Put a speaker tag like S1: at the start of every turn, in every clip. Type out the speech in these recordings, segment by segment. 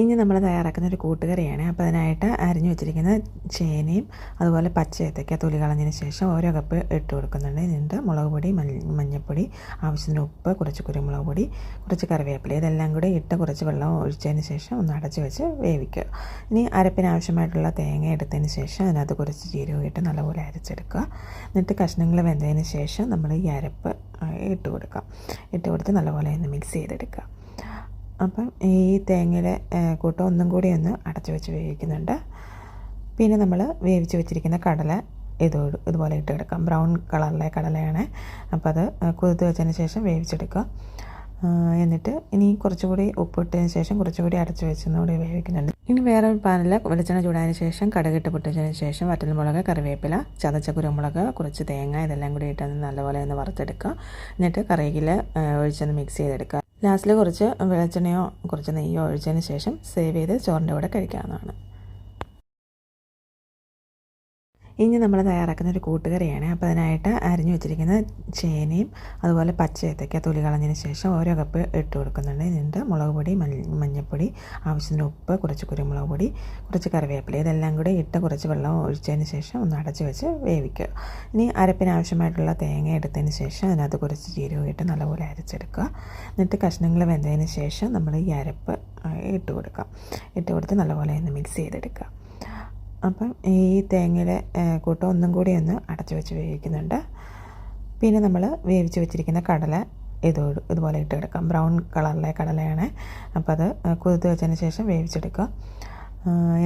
S1: ഇനി നമ്മൾ തയ്യാറാക്കുന്ന ഒരു കൂട്ടുകറിയാണ്. അപ്പോൾ അതിനായിട്ട് അരിഞ്ഞു വെച്ചിരിക്കുന്ന ചേനയും അതുപോലെ പച്ച ഏത്തയ്ക്ക തൊലി കളഞ്ഞതിന് ശേഷം ഓരോ കപ്പ് ഇട്ട് കൊടുക്കുന്നുണ്ട്. ഇതിന്റെ മുളക് പൊടി മഞ്ഞൾപ്പൊടി ആവശ്യത്തിന് ഉപ്പ് കുറച്ച് കുരുമുളക് പൊടി കുറച്ച് കറിവേപ്പില ഇതെല്ലാം കൂടി ഇട്ട് കുറച്ച് വെള്ളം ഒഴിച്ചതിന് ശേഷം ഒന്ന് അടച്ച് വെച്ച് വേവിക്കുക. ഇനി അരപ്പിന് ആവശ്യമായിട്ടുള്ള തേങ്ങ എടുത്തതിന് ശേഷം അതിനകത്ത് കുറച്ച് ജീരകം ഇട്ട് നല്ലപോലെ അരച്ചെടുക്കുക. എന്നിട്ട് കഷ്ണങ്ങൾ വെന്തതിന് ശേഷം നമ്മൾ ഈ അരപ്പ് ഇട്ട് കൊടുക്കാം ഇട്ട് കൊടുത്ത് നല്ലപോലെ ഒന്ന് മിക്സ് ചെയ്തെടുക്കുക. അപ്പം ഈ തേങ്ങയുടെ കൂട്ടം ഒന്നും കൂടി ഒന്ന് അടച്ചു വെച്ച് വേവിക്കുന്നുണ്ട്. പിന്നെ നമ്മൾ വേവിച്ച് വെച്ചിരിക്കുന്ന കടല ഇത് ഇതുപോലെ ഇട്ട് എടുക്കാം ബ്രൗൺ കളറിലെ കടലയാണ്. അപ്പോൾ അത് കുതിർത്ത് വെച്ചതിന് ശേഷം വേവിച്ചെടുക്കുക. എന്നിട്ട് ഇനി കുറച്ചുകൂടി ഉപ്പിട്ടതിന് ശേഷം കുറച്ചുകൂടി അടച്ചു വെച്ചൊന്നുകൂടി വേവിക്കുന്നുണ്ട്. ഇനി വേറെ ഒരു പാനിൽ വെളിച്ചെണ്ണ ചൂടായതിന് ശേഷം കടുകിട്ട് പൊട്ടിച്ചതിന് ശേഷം വറ്റൽമുളക് കറിവേപ്പില ചതച്ച കുരുമുളക് കുറച്ച് തേങ്ങ ഇതെല്ലാം കൂടി ഇട്ട് നല്ലപോലെ ഒന്ന് വറുത്തെടുക്കുക. എന്നിട്ട് കറിയിൽ ഒഴിച്ചൊന്ന് മിക്സ് ചെയ്തെടുക്കുക. ലാസ്റ്റിൽ കുറച്ച് വെളിച്ചെണ്ണയോ കുറച്ച് നെയ്യോ ഒഴിച്ചതിന് ശേഷം സേവ് ചെയ്ത് ചോറിന്റെ കൂടെ കഴിക്കാവുന്നതാണ്. ഇനി നമ്മൾ തയ്യാറാക്കുന്ന ഒരു കൂട്ടുകറിയാണ്. അപ്പോൾ അതിനായിട്ട് അരിഞ്ഞു വെച്ചിരിക്കുന്ന ചേനയും അതുപോലെ പച്ച ഏത്തയ്ക്ക തൊലി കളഞ്ഞതിന് ശേഷം ഓരോ കപ്പ് ഇട്ട് കൊടുക്കുന്നുണ്ട്. ഇതിന്റെ മുളക് പൊടി മഞ്ഞൾപ്പൊടി ആവശ്യത്തിന് ഉപ്പ് കുറച്ച് കുരുമുളക് പൊടി കുറച്ച് കറിവേപ്പില. ഇതെല്ലാം കൂടി ഇട്ട് കുറച്ച് വെള്ളം ഒഴിച്ചതിന് ശേഷം ഒന്ന് അടച്ച് വെച്ച് വേവിക്കുക. ഇനി അരപ്പിന് ആവശ്യമായിട്ടുള്ള തേങ്ങ എടുത്തതിന് ശേഷം അതിനകത്ത് കുറച്ച് ജീരകം ഇട്ട് നല്ലപോലെ അരച്ചെടുക്കുക. എന്നിട്ട് കഷ്ണങ്ങൾ വെന്തതിന് ശേഷം നമ്മൾ ഈ അരപ്പ് ഇട്ട് കൊടുക്കുക. ഇട്ട് കൊടുത്ത് നല്ലപോലെ ഒന്ന് മിക്സ് ചെയ്തെടുക്കുക. അപ്പം ഈ തേങ്ങയുടെ കൂട്ടം ഒന്നും കൂടി ഒന്ന് അടച്ചു വെച്ച് വേവിക്കുന്നുണ്ട്. പിന്നെ നമ്മൾ വേവിച്ച് വെച്ചിരിക്കുന്ന കടല ഇത് ഇതുപോലെ ഇട്ട് എടുക്കാം ബ്രൗൺ കളറിലെ കടലയാണ്. അപ്പോൾ അത് കുതിർത്ത് വെച്ചതിന് ശേഷം വേവിച്ചെടുക്കുക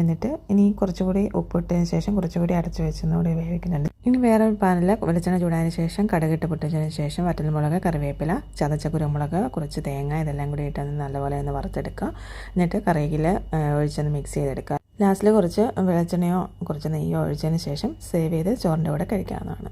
S1: എന്നിട്ട് ഇനി കുറച്ചുകൂടി ഉപ്പിട്ടതിന് ശേഷം കുറച്ചുകൂടി അടച്ചു വെച്ചൊന്നുകൂടി വേവിക്കുന്നുണ്ട്. ഇനി വേറെ ഒരു പാനിൽ വെളിച്ചെണ്ണ ചൂടായതിന് ശേഷം കടുകിട്ട് പൊട്ടിച്ചതിന് ശേഷം വറ്റൽമുളക് കറിവേപ്പില ചതച്ച കുരുമുളക് കുറച്ച് തേങ്ങ ഇതെല്ലാം കൂടി ഇട്ടൊന്ന് നല്ലപോലെ ഒന്ന് വറുത്തെടുക്കുക എന്നിട്ട് കറിയിൽ ഒഴിച്ചൊന്ന് മിക്സ് ചെയ്തെടുക്കുക ലാസ്റ്റിൽ കുറച്ച് വെളിച്ചെണ്ണയോ കുറച്ച് നെയ്യോ ഒഴിച്ചതിന് ശേഷം സേവ് ചെയ്ത് ചോറിന്റെ കൂടെ കഴിക്കാവുന്നതാണ്.